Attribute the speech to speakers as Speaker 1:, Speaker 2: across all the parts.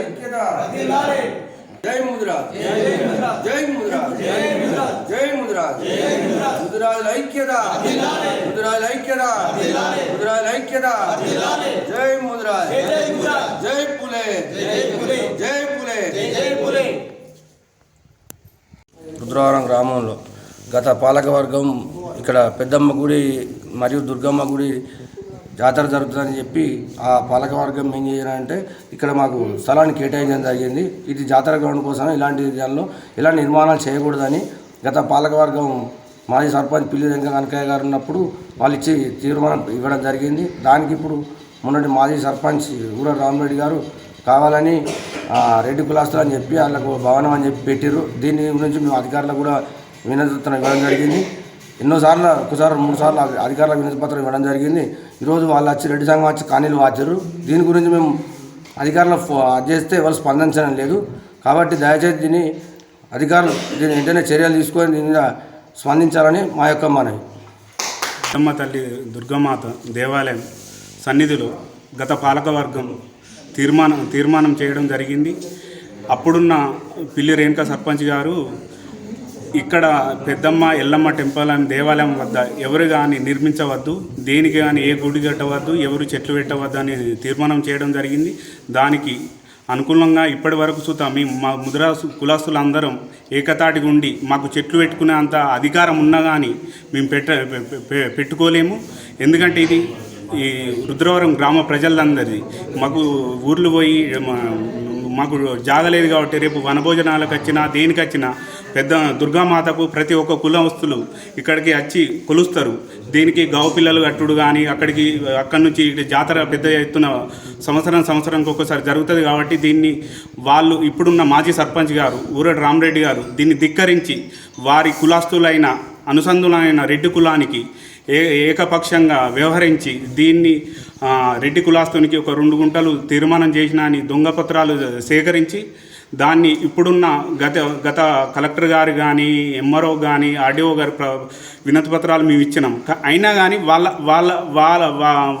Speaker 1: ఐక్యత. జై ముద్రాజ్
Speaker 2: జై ముద్రాజ్.
Speaker 1: జై ముద్రాజ్
Speaker 2: జై ముద్రాజ్.
Speaker 1: జై ముద్రాజ్
Speaker 2: జై ముద్రాజ్.
Speaker 1: ముద్రాజ్ ఐక్యత
Speaker 2: వర్ధిల్లాలి.
Speaker 1: ముద్రాజ్ ఐక్యత
Speaker 2: వర్ధిల్లాలి.
Speaker 1: ముద్రాజ్ ఐక్యత. జై ముద్రాజ్
Speaker 2: జై
Speaker 1: పులే
Speaker 2: జై పులే.
Speaker 1: జై పులే
Speaker 2: జై జై పులే
Speaker 1: రుద్రవరం గ్రామంలో గత పాలకవర్గం ఇక్కడ పెద్దమ్మ గుడి మరియు దుర్గమ్మ గుడి జాతర జరుగుతుందని చెప్పి ఆ పాలకవర్గం ఏం చేయాలంటే ఇక్కడ మాకు స్థలాన్ని కేటాయించడం జరిగింది. ఇది జాతర గ్రౌండ్ కోసం ఇలాంటి దానిలో ఇలాంటి నిర్మాణాలు చేయకూడదని గత పాలకవర్గం మాజీ సర్పంచ్ పిల్లి వెంక కనకయ్య గారు ఉన్నప్పుడు వాళ్ళు ఇచ్చి తీర్మానం ఇవ్వడం జరిగింది. దానికి ఇప్పుడు మొన్నటి మాజీ సర్పంచ్ ఊర రామరెడ్డి గారు కావాలని రెడ్డి కులాస్తులు అని చెప్పి వాళ్ళకు భవనం అని చెప్పి పెట్టిర్రు. దీని గురించి మేము అధికారులకు కూడా వినతిపత్రం ఇవ్వడం జరిగింది. ఎన్నోసార్లు ఒకసారి మూడు సార్లు అధికారులకు వినతిపత్రం ఇవ్వడం జరిగింది. ఈరోజు వాళ్ళు వచ్చి రెడ్డి సంఘం వచ్చి కానీలు వాచారు. దీని గురించి మేము అధికారులు అది చేస్తే వాళ్ళు స్పందించడం లేదు. కాబట్టి దయచేసి దీన్ని అధికారులు దీని వెంటనే చర్యలు తీసుకొని దీని మీద స్పందించాలని మా యొక్క మనవి.
Speaker 3: అమ్మ తల్లి దుర్గామాత దేవాలయం సన్నిధిలో గత పాలకవర్గం తీర్మానం తీర్మానం చేయడం జరిగింది. అప్పుడున్న పిల్లి రేణుక సర్పంచ్ గారు ఇక్కడ పెద్దమ్మ ఎల్లమ్మ టెంపుల్ అని దేవాలయం వద్ద ఎవరు కానీ నిర్మించవద్దు దేనికి కానీ ఏ గుడి కట్టవద్దు ఎవరు చెట్లు పెట్టవద్దు అని తీర్మానం చేయడం జరిగింది. దానికి అనుకూలంగా ఇప్పటి వరకు చూద్దాం. మేము మా ముద్రా కులాస్తులందరం ఏకతాటిగా ఉండి మాకు చెట్లు పెట్టుకునే అంత అధికారం ఉన్నా కానీ మేము పెట్ట పెట్టుకోలేము. ఎందుకంటే ఇది ఈ రుద్రవరం గ్రామ ప్రజలందరిది. మాకు ఊర్లు పోయి మాకు జాగలేదు కాబట్టి రేపు వనభోజనాలకు వచ్చినా దేనికి వచ్చినా పెద్ద దుర్గామాతకు ప్రతి ఒక్క కులవస్తులు ఇక్కడికి వచ్చి కొలుస్తారు. దీనికి గావు పిల్లలు కట్టుడు కానీ అక్కడికి అక్కడి నుంచి జాతర పెద్ద ఎత్తున సంవత్సరం సంవత్సరానికి ఒక్కసారి జరుగుతుంది కాబట్టి దీన్ని వాళ్ళు ఇప్పుడున్న మాజీ సర్పంచ్ గారు ఊరటి రామరెడ్డి గారు దీన్ని ధిక్కరించి వారి కులాస్తులైన అనుసంధులైన రెడ్డి కులానికి ఏ ఏకపక్షంగా వ్యవహరించి దీన్ని రెడ్డి కులాస్తునికి ఒక రెండు గుంటలు తీర్మానం చేసిన అని దొంగపత్రాలు సేకరించి దాన్ని ఇప్పుడున్న గత గత కలెక్టర్ గారు కానీ ఎంఆర్ఓ కానీ ఆర్డీఓ గారి ప్ర వినతి పత్రాలు మేము ఇచ్చినాం. అయినా కానీ వాళ్ళ వాళ్ళ వాళ్ళ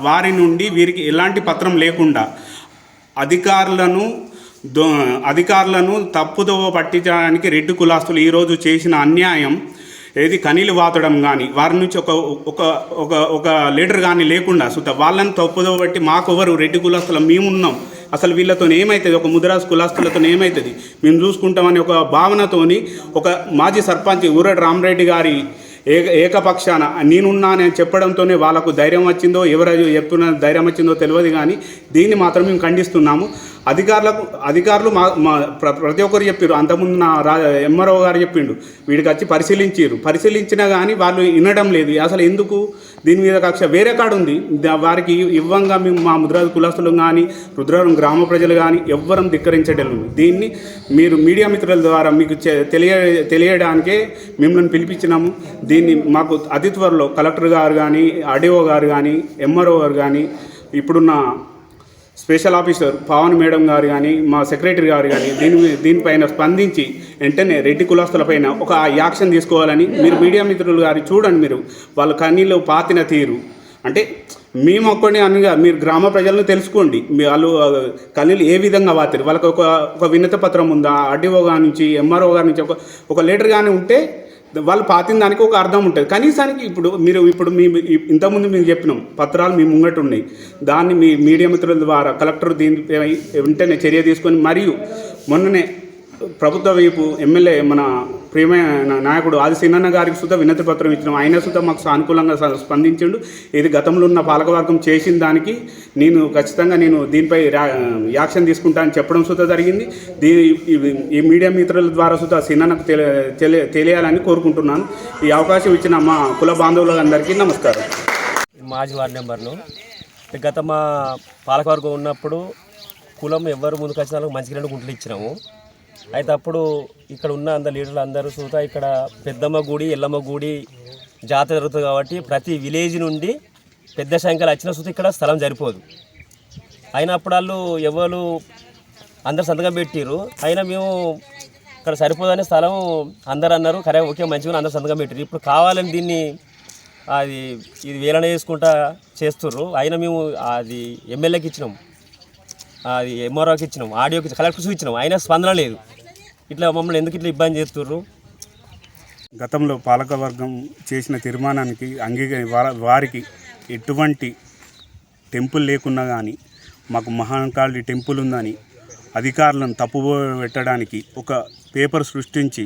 Speaker 3: వారి నుండి వీరికి ఎలాంటి పత్రం లేకుండా అధికారులను దో అధికారులను తప్పుదోవ పట్టించడానికి రెడ్డి కులాస్తులు ఈరోజు చేసిన అన్యాయం ఏది కనీలు వాతడం కానీ వారి నుంచి ఒక ఒక ఒక ఒక లీడర్ కానీ లేకుండా సుత వాళ్ళని తప్పుదోవ బట్టి మాకెవరు రెడ్డి కులాస్తులు మేమున్నాం. అసలు వీళ్ళతో ఏమవుతుంది ఒక ముద్రాస్ కులాస్తులతో ఏమవుతుంది మేము చూసుకుంటామని ఒక భావనతోని ఒక మాజీ సర్పంచ్ ఊరటి రామరెడ్డి గారి ఏక ఏకపక్షాన నేనున్నానని చెప్పడంతోనే వాళ్ళకు ధైర్యం వచ్చిందో ఎవరు చెప్తున్న ధైర్యం వచ్చిందో తెలియదు కానీ దీన్ని మాత్రం మేము ఖండిస్తున్నాము. అధికారులకు అధికారులు మా మా ప్ర- ప్రతి ఒక్కరు చెప్పారు అంతకుముందు నా రా ఎంఆర్ఓ గారు చెప్పిండు. వీడికి వచ్చి పరిశీలించారు పరిశీలించినా కానీ వాళ్ళు వినడం లేదు. అసలు ఎందుకు? దీని మీద కక్ష వేరే కాడు ఉంది. దా- వారికి ఇవ్వంగా మేము మా ముద్రాజు కులస్తులు కానీ రుద్రవరం గ్రామ ప్రజలు కానీ ఎవ్వరం ధిక్కరించడం దీన్ని మీరు మీడియా మిత్రుల ద్వారా మీకు తెలియ తెలియడానికే మిమ్మల్ని పిలిపించినాము. దీన్ని మాకు అతి త్వరలో కలెక్టర్ గారు కానీ ఆర్డీఓ గారు కానీ ఎంఆర్ఓ గారు కానీ ఇప్పుడున్న స్పెషల్ ఆఫీసర్ పవన్ మేడం గారు కానీ మా సెక్రటరీ గారు కానీ దీని దీనిపైన స్పందించి వెంటనే రెడ్డి కులాస్తులపైన ఒక యాక్షన్ తీసుకోవాలని మీరు మీడియా మిత్రులు గారు చూడండి మీరు. వాళ్ళ కన్నీళ్ళు పాతిన తీరు. అంటే మేము ఒక్కడిని అనగా మీరు గ్రామ ప్రజలను తెలుసుకోండి. మీ వాళ్ళు కన్నీళ్ళు ఏ విధంగా వాతారు? వాళ్ళకి ఒక ఒక వినత పత్రం ఉందా? ఆర్డీఓ గారి నుంచి ఎంఆర్ఓ గారి నుంచి ఒక ఒక లెటర్ కానీ ఉంటే వాళ్ళు పాతిన దానికి ఒక అర్థం ఉంటుంది. కనీసానికి ఇప్పుడు మీరు ఇప్పుడు మీ ఇంతకుముందు మేము చెప్పినాం పత్రాలు మీ ముంగట ఉన్నాయి. దాన్ని మీ మీడియా మిత్రుల ద్వారా కలెక్టర్ దీనిపై వెంటనే చర్య తీసుకొని మరియు మొన్ననే ప్రభుత్వ వైపు ఎమ్మెల్యే మన ప్రియమైన నాయకుడు ఆది సిన్నన్న గారికి సుధా వినతి పత్రం ఇచ్చినాం ఆయన సుధా మాకు సానుకూలంగా స్పందించిండు. ఇది గతంలో ఉన్న పాలకవర్గం చేసిన దానికి నేను ఖచ్చితంగా నేను దీనిపై యాక్షన్ తీసుకుంటా అని చెప్పడం సుధా జరిగింది. దీ ఈ- మీడియా మిత్రుల ద్వారా సుధా సిన్నన్నకు తెలియ తెలియాలని కోరుకుంటున్నాను. ఈ అవకాశం ఇచ్చిన మా కుల బాంధవులందరికీ నమస్కారం.
Speaker 4: మాజీ వార్డు నెంబర్ను గత మా పాలకవర్గం ఉన్నప్పుడు కులం ఎవరు ముందుకు వచ్చిన మంచి రెండు గుంటలు ఇచ్చినాము. అయితే అప్పుడు ఇక్కడ ఉన్న అంత లీడర్లు అందరూ చూతా ఇక్కడ పెద్దమ్మ గుడి ఎల్లమ్మ గుడి జాతర జరుగుతుంది కాబట్టి ప్రతి విలేజ్ నుండి పెద్ద సంఖ్యలో వచ్చిన చూస్తే ఇక్కడ స్థలం సరిపోదు. అయినప్పుడు వాళ్ళు ఎవరు అందరు సంతకం పెట్టిర్రు. అయినా మేము ఇక్కడ సరిపోదనే స్థలం అందరు అన్నారు. కరే ఓకే మంచిగా అందరు సంతకం పెట్టిర్రు. ఇప్పుడు కావాలని దీన్ని అది ఇది వేలన చేసుకుంటా చేస్తుర్రు. అయినా మేము అది ఎమ్మెల్యేకి ఇచ్చినాం. అది ఎంఆర్ఓకి ఇచ్చినాం ఆడియోకి కలెక్టర్ ఇచ్చినాం అయినా స్పందన లేదు. ఇట్లా మమ్మల్ని ఎందుకు ఇట్లా ఇబ్బంది చేస్తుర్రు?
Speaker 3: గతంలో పాలకవర్గం చేసిన తీర్మానానికి అంగీక వారికి ఎటువంటి టెంపుల్ లేకున్నా కానీ మాకు మహాకాళి టెంపుల్ ఉందని అధికారులను తప్పు పెట్టడానికి ఒక పేపర్ సృష్టించి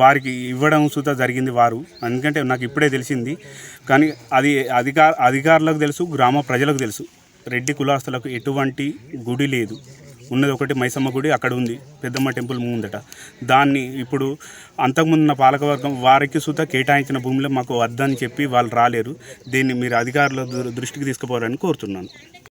Speaker 3: వారికి ఇవ్వడం సుత జరిగింది వారు. ఎందుకంటే నాకు ఇప్పుడే తెలిసింది. కానీ అది అధికార అధికారులకు తెలుసు గ్రామ ప్రజలకు తెలుసు. రెడ్డి కులాస్తులకు ఎటువంటి గుడి లేదు. ఉన్నది ఒకటి మైసమ్మ గుడి అక్కడ ఉంది. పెద్దమ్మ టెంపుల్ ముందట. దాన్ని ఇప్పుడు అంతకుముందున్న పాలకవర్గం వారికి సుత కేటాయించిన భూమిలో మాకు వద్దని చెప్పి వాళ్ళు రాలేరు. దీన్ని మీరు అధికారుల దృష్టికి తీసుకుపోవాలని కోరుతున్నాను.